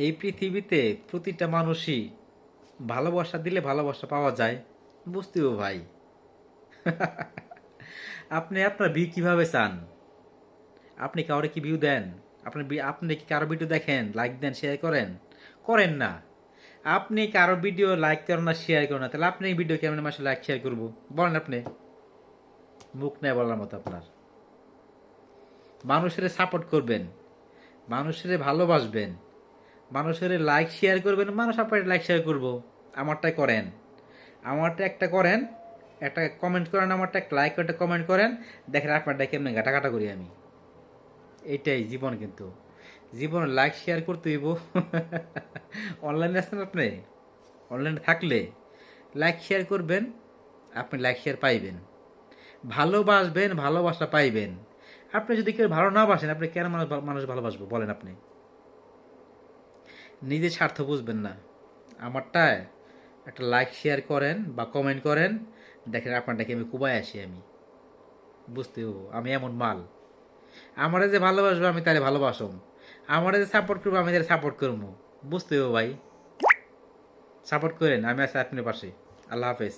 এই পৃথিবীতে প্রতিটা মানুষই ভালোবাসা দিলে ভালোবাসা পাওয়া যায়। বুঝতেও ভাই। আপনি আপনার ভিউ কীভাবে চান? আপনি কাউরে কি ভিউ দেন? আপনি আপনি কি কারও ভিডিও দেখেন লাইক দেন শেয়ার করেন? করেন না। আপনি কারও ভিডিও লাইক করেন না শেয়ার করেন না, তাহলে আপনি ভিডিও কেমন মাসে লাইক শেয়ার করব? বলেন আপনি। মুখ নেই বলার মতো আপনার। মানুষের সাপোর্ট করবেন। মানুষের ভালোবাসবেন। মানুষের লাইক শেয়ার করবেন, মানুষ আপনার লাইক শেয়ার করব। আমারটাই করেন। আমারটা একটা করেন, একটা কমেন্ট করেন, আমারটা একটা লাইক একটা কমেন্ট করেন। দেখেন আপনারটা কেমন গাটা করি আমি। এইটাই জীবন কিন্তু। জীবন লাইক শেয়ার করতে হইব। অনলাইনে আসছেন আপনি? অনলাইনে থাকলে লাইক শেয়ার করবেন, আপনি লাইক শেয়ার পাইবেন। ভালোবাসবেন, ভালোবাসা পাইবেন। আপনি যদি কেউ ভালো না বাসেন, আপনি কেন মানুষ মানুষ ভালোবাসবো? বলেন আপনি। নিজের স্বার্থ বুঝবেন না। আমারটায় একটা লাইক শেয়ার করেন বা কমেন্ট করেন। দেখেন আপনারটাকে আমি কুবায় আসি আমি। বুঝতে হব আমি এমন মাল। আমারে যে ভালোবাসবো আমি তাহলে ভালোবাসম। আমারে যে সাপোর্ট করব আমি তাহলে সাপোর্ট করব বুঝতে হব ভাই। সাপোর্ট করেন, আমি আছি আপনার পাশে। আল্লাহ হাফেজ।